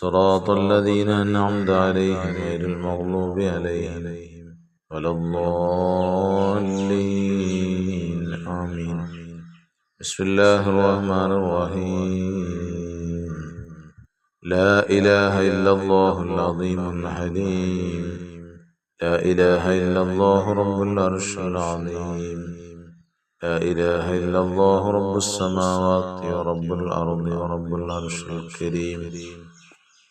صراط الذين أنعمت عليهم غير المغلوب عليهم ولا الضالين. آمين. بسم الله الرحمن الرحيم. لا إله إلا الله العظيم الحليم. لا إله إلا الله رب العرش العظيم. لا إله إلا الله رب السماوات ورب الأرض ورب العرش الكريم.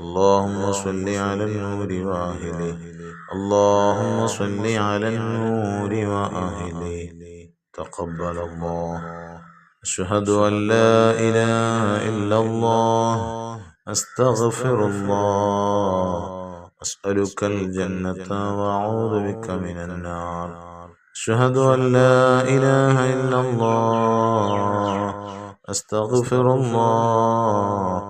اللهم صل على النور وأهله. اللهم صل على النور وأهله. تقبل الله. أشهد أن لا إله إلا الله. أستغفر الله. أسألك الجنة وأعوذ بك من النار. أشهد أن لا إله إلا الله. أستغفر الله.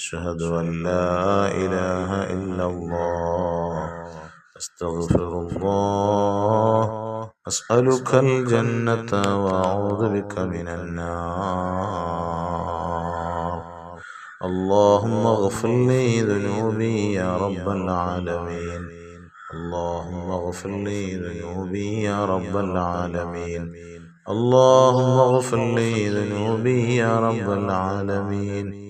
أشهد أن لا إله إلا الله أستغفر الله أسألك الجنة وأعوذ بك من النار. اللهم اغفر لي ذنوبي يا رب العالمين. اللهم اغفر لي ذنوبي يا رب العالمين. اللهم اغفر لي ذنوبي يا رب العالمين.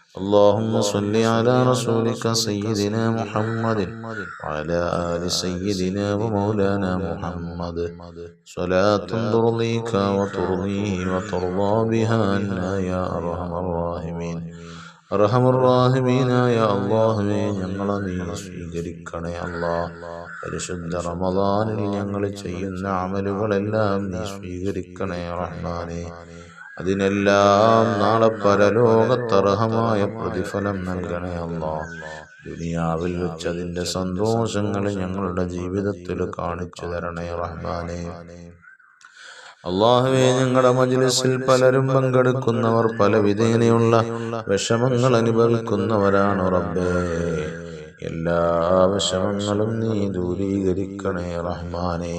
اللهم صل على رسولك سيدنا محمد وعلى آل سيدنا ومولانا محمد صلاة ترضيك وترضيه وترضى بها عنا يا أرحم الراحمين അറഹമുറാഹിമീനായ അള്ളാഹുവെ ഞങ്ങളെ നീ സ്വീകരിക്കണേ അല്ലാ പരിശുദ്ധ റമദാനിൽ ഞങ്ങൾ ചെയ്യുന്ന അമലുകളെല്ലാം നീ സ്വീകരിക്കണേ റഹ്മാനെ അതിനെല്ലാം നാളെ പരലോകത്തർഹമായ പ്രതിഫലം നൽകണേ അല്ലാ. ദുനിയാവിൽ വെച്ച് അതിന്റെ സന്തോഷങ്ങൾ ഞങ്ങളുടെ ജീവിതത്തിൽ കാണിച്ചു തരണേ റഹ്മാനെ. അള്ളാഹുവെ ഞങ്ങളുടെ മജ്ലിസിൽ പലരും പങ്കെടുക്കുന്നവർ പല വിധേനയുള്ള വിഷമങ്ങൾ അനുഭവിക്കുന്നവരാണ് റബ്ബേ. എല്ലാ വിഷമങ്ങളും നീ ദൂരീകരിക്കണേ റഹ്മാനെ.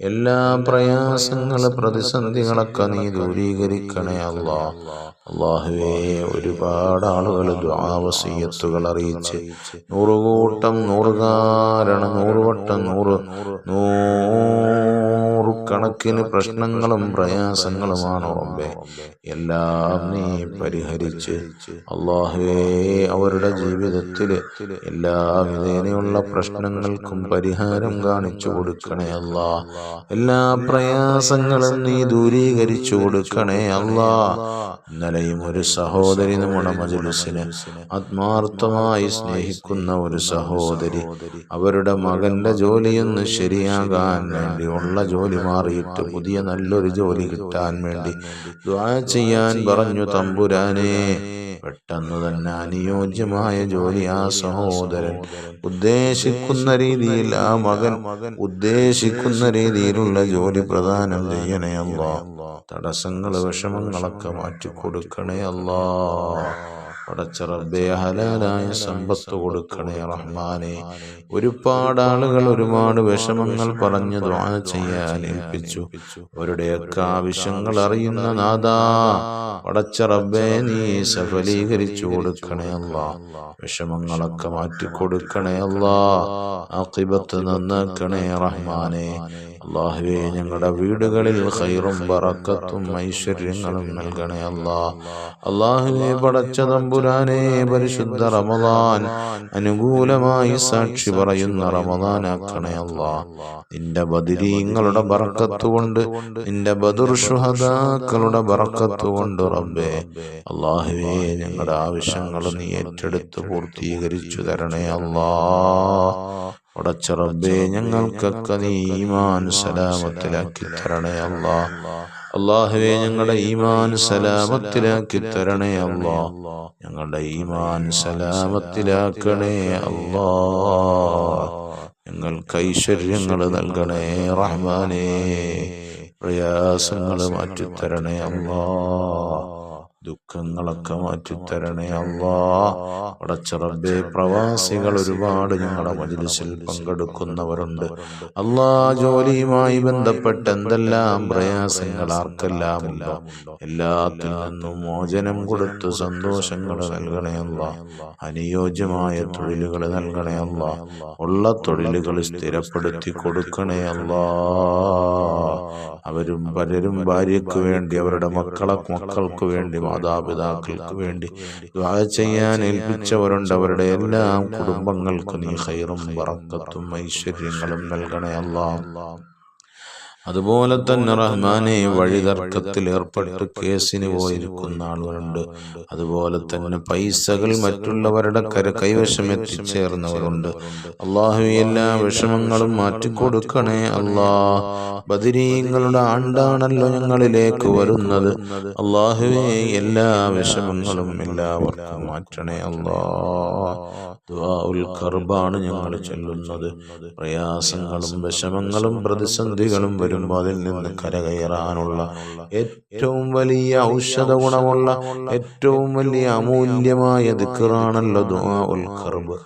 എല്ലാ പ്രയാസങ്ങൾ പ്രതിസന്ധികളൊക്കെ നീ ദൂരീകരിക്കണേ അള്ളാ. അള്ളാഹുവേ ഒരുപാട് ആളുകൾ ദ്വാവസീയത്തുകൾ അറിയിച്ച് നൂറുകൂട്ടം നൂറുകാരണം നൂറുവട്ടം നൂറ് നൂറുകണക്കിന് പ്രശ്നങ്ങളും പ്രയാസങ്ങളുമാണ് റബ്ബേ. എല്ലാം നീ പരിഹരിച്ച് അള്ളാഹുവേ അവരുടെ ജീവിതത്തിൽ എല്ലാ വിധേനയുള്ള പ്രശ്നങ്ങൾക്കും പരിഹാരം കാണിച്ചു കൊടുക്കണേ അല്ലാ. എല്ലാ പ്രയാസങ്ങളും നീ ദൂരീകരിച്ചു കൊടുക്കണേ അല്ലാ. ഇന്നലെയും ഒരു സഹോദരി നമ്മുടെ മജുലിസിന് ആത്മാർത്ഥമായി സ്നേഹിക്കുന്ന ഒരു സഹോദരി. അവരുടെ മകന്റെ ജോലിയൊന്ന് ശരിയാകാൻ വേണ്ടി ഉള്ള ജോലി മാറിയിട്ട് പുതിയ നല്ലൊരു ജോലി കിട്ടാൻ വേണ്ടി ദ്വാ ചെയ്യാൻ പറഞ്ഞു തമ്പുരാനെ. പെട്ടെന്ന് തന്നെ അനുയോജ്യമായ ജോലി ആ സഹോദരൻ. ഉദ്ദേശിക്കുന്ന രീതിയിൽ ആ മകൻ. ഉദ്ദേശിക്കുന്ന രീതിയിലുള്ള ജോലി പ്രദാനം ചെയ്യണേ അല്ല. തടസ്സങ്ങൾ വിഷമങ്ങളൊക്കെ മാറ്റിക്കൊടുക്കണേ അല്ലാ. പടച്ച റബ്ബേ ഹലാലായ സമ്പത്ത് കൊടുക്കണേ റഹ്മാനെ. ഒരുപാട് ആളുകൾ ഒരുപാട് വിഷമങ്ങൾ പറഞ്ഞു ദ്വാ ചെയ്യാൻ ഏൽപ്പിച്ചു. അവരുടെയൊക്കെ ആവശ്യങ്ങൾ അറിയുന്ന നാദാ പടച്ച റബ്ബേ നീ സഫലീകരിച്ചു കൊടുക്കണേ അല്ല. വിഷമങ്ങളൊക്കെ മാറ്റി കൊടുക്കണേ അല്ല. ആക്കിബത്ത് നന്നാക്കണേ റഹ്മാനെ. അള്ളാഹുവേ ഞങ്ങളുടെ വീടുകളിൽ ഖൈറും ബറക്കത്തും ഐശ്വര്യങ്ങളും നൽകണേ അല്ല. അള്ളാഹുവേ പടച്ച തമ്പുരാനെ പരിശുദ്ധ റമദാൻ. അനുകൂലമായി സാക്ഷി പറയുന്ന റമദാനാക്കണേ അല്ലാ നിന്റെ ബദിരീങ്ങളുടെ ബറക്കത്തുകൊണ്ട് നിന്റെ ബദുർ ഷുഹദാക്കളുടെ ബറക്കത്തുകൊണ്ട് റബ്ബേ. അള്ളാഹുവേ ഞങ്ങളുടെ ആവശ്യങ്ങൾ നീ ഏറ്റെടുത്ത് പൂർത്തീകരിച്ചു തരണേ അല്ലാ ഉടച്ച റബ്ബേ ഞങ്ങൾക്കൊക്കെ നീ ഈമാൻ സലാമത്തിലാക്കി തരണേ അള്ളാ അള്ളാഹുവെ ഞങ്ങളുടെ ഈമാൻ സലാമത്തിലാക്കി തരണേ അള്ളാ ഞങ്ങളുടെ ഈമാൻ സലാമത്തിലാക്കണേ അള്ളാ ഞങ്ങൾ ഐശ്വര്യങ്ങൾ നൽകണേ റഹ്മാനേ. പ്രയാസങ്ങൾ മാറ്റിത്തരണേ അല്ലാ. ദുഃഖങ്ങളൊക്കെ മാറ്റിത്തരണേ അള്ളാ. അടച്ചറബേ പ്രവാസികൾ ഒരുപാട് ഞങ്ങളുടെ മജിലിസിൽ പങ്കെടുക്കുന്നവരുണ്ട്. അള്ളാ ജോലിയുമായി ബന്ധപ്പെട്ട് എന്തെല്ലാം പ്രയാസങ്ങൾ ആർക്കെല്ലാം ഉണ്ടോ എല്ലാത്തിൽ നിന്നും മോചനം കൊടുത്ത് സന്തോഷങ്ങൾ നൽകണേ അള്ളാ. അനുയോജ്യമായ തൊഴിലുകൾ നൽകണേ അള്ളാ. ഉള്ള തൊഴിലുകൾ സ്ഥിരപ്പെടുത്തി കൊടുക്കണേ അല്ലാ അവരും പലരും ഭാര്യയ്ക്ക് വേണ്ടി അവരുടെ മക്കളെ മക്കൾക്ക് വേണ്ടി മാതാപിതാക്കൾക്ക് വേണ്ടി ചെയ്യാൻ ഏൽപ്പിച്ചവരുണ്ട് അവരുടെ എല്ലാ കുടുംബങ്ങൾക്ക് നീ ഹൈറും വറക്കത്തും ഐശ്വര്യങ്ങളും നൽകണേ അല്ലാ അതുപോലെ തന്നെ റഹ്മാനെ വഴിതർക്കത്തിൽ ഏർപ്പെട്ട് കേസിന് പോയിരിക്കുന്ന ആളുകളുണ്ട്. അതുപോലെ തന്നെ പൈസകൾ മറ്റുള്ളവരുടെ കര കൈവശം എത്തിച്ചേർന്നവരുണ്ട്. അള്ളാഹു എല്ലാ വിഷമങ്ങളും മാറ്റിക്കൊടുക്കണേ അള്ളാഹ് ബദിരീങ്ങളുടെ ആണ്ടാണല്ലോ ഞങ്ങളിലേക്ക് വരുന്നത്. അള്ളാഹുവെ എല്ലാ വിഷമങ്ങളും എല്ലാവർക്കും മാറ്റണേ അള്ളാഹ് ദുആഉൽ ഞങ്ങൾ ചൊല്ലുന്നത്. പ്രയാസങ്ങളും വിഷമങ്ങളും പ്രതിസന്ധികളും വരും വരുമ്പോൾ അതിൽ നിന്ന് കരകയറാനുള്ള ഏറ്റവും വലിയ ഔഷധ ഗുണമുള്ള ഏറ്റവും വലിയ അമൂല്യമായ ദിക്കറാണല്ലോ ദുആ ഉൽ കർബ്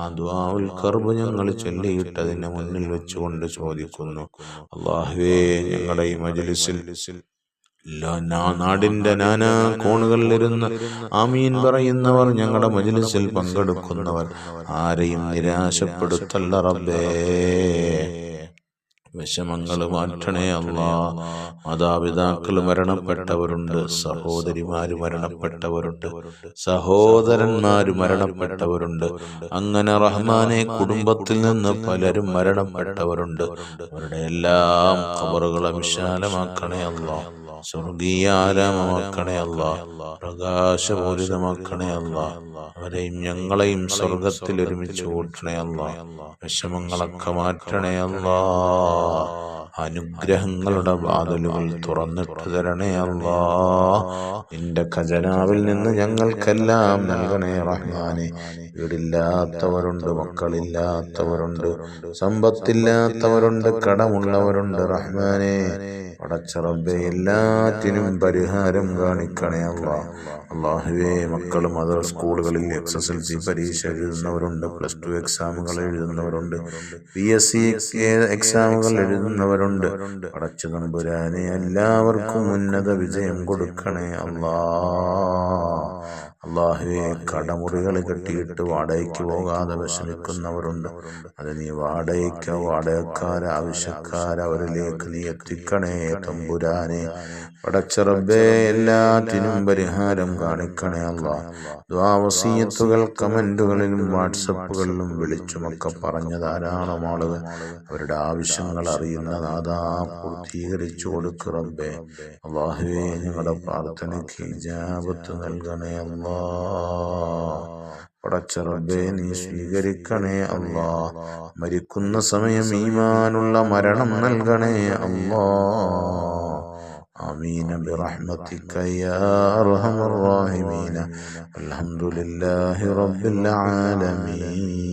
ആ ദുആ ഉൽ കർബ് ഞങ്ങൾ ചൊല്ലിയിട്ടതിനെ മുന്നിൽ വെച്ചുകൊണ്ട് ചോദിക്കുന്നു. അള്ളാഹുവേ ഞങ്ങളുടെ ഈ മജലിസിൽ നാടിന്റെ നാനാ കോണുകളിലിരുന്ന് ആമീൻ പറയുന്നവർ ഞങ്ങളുടെ മജ്ലിസിൽ പങ്കെടുക്കുന്നവർ. ആരെയും നിരാശപ്പെടുത്തല്ല റബ്ബേ. വിഷമങ്ങൾ മാറ്റണേ അല്ല. മാതാപിതാക്കൾ മരണപ്പെട്ടവരുണ്ട് സഹോദരിമാര് മരണപ്പെട്ടവരുണ്ട് സഹോദരന്മാര് മരണപ്പെട്ടവരുണ്ട്. അങ്ങനെ റഹ്മാനെ കുടുംബത്തിൽ നിന്ന് പലരും മരണപ്പെട്ടവരുണ്ട്. അവരുടെ എല്ലാം ഖബറുകളെ വിശാലമാക്കണേ അല്ലാ. സ്വർഗീയാരാമമാക്കണേ അല്ല പ്രകാശപൂരിതമാക്കണേ അല്ല അവരെയും ഞങ്ങളെയും സ്വർഗത്തിൽ ഒരുമിച്ച് കൂട്ടണേ അല്ല വിഷമങ്ങളൊക്കെ മാറ്റണേ അല്ല അനുഗ്രഹങ്ങളുടെ വാതിലുകൾ തുറന്നിട്ട് തരണേ അള്ളാ. നിന്റെ ഖജനാവിൽ നിന്ന് ഞങ്ങൾക്കെല്ലാം നൽകണേ റഹ്മാനെ. വീടില്ലാത്തവരുണ്ട് മക്കളില്ലാത്തവരുണ്ട് സമ്പത്തില്ലാത്തവരുണ്ട് കടമുള്ളവരുണ്ട് റഹ്മാനെ. പടച്ചറബെ എല്ലാറ്റിനും പരിഹാരം കാണിക്കണേ അല്ല അള്ളാഹുവേ മക്കൾ മദർ സ്കൂളുകളിൽ എക്സ് എസ് എൽ സി പരീക്ഷ എഴുതുന്നവരുണ്ട് പ്ലസ് ടു എക്സാമുകൾ എഴുതുന്നവരുണ്ട് പി എസ് സി എക്സാമുകൾ എഴുതുന്നവരുണ്ട് പടച്ചു തമ്പുരാനെ എല്ലാവർക്കും ഉന്നത വിജയം കൊടുക്കണേ അല്ലാ അള്ളാഹുവെ കടമുറികൾ കെട്ടിയിട്ട് വാടകയ്ക്ക് പോകാതെ വിഷമിക്കുന്നവരുണ്ട്. അത് നീ വാടകയ്ക്ക് വാടകക്കാര ആവശ്യക്കാർ അവരിലേക്ക് നീ എത്തിക്കണേ തമ്പുരാനെ. പടച്ചറബേ എല്ലാറ്റിനും പരിഹാരം കാണിക്കണേ അല്ല ദ്വാവസീയത്തുകൾ കമന്റുകളിലും വാട്സപ്പുകളിലും വിളിച്ചുമൊക്കെ പറഞ്ഞ ധാരാളം ആളുകൾ അവരുടെ ആവശ്യങ്ങൾ അറിയുന്ന നാദാ പൂർത്തീകരിച്ചു കൊടുക്കുറബേ അള്ളാഹുവേ ഞങ്ങളുടെ പ്രാർത്ഥനയ്ക്ക് ഇജാബത്ത് നൽകണേ അല്ലാ പടച്ചറബേ നീ സ്വീകരിക്കണേ അല്ലാ മരിക്കുന്ന സമയം ഈമാനുള്ള മരണം നൽകണേ അല്ലാ آمين برحمتك يا أرحم الراحمين الحمد لله رب العالمين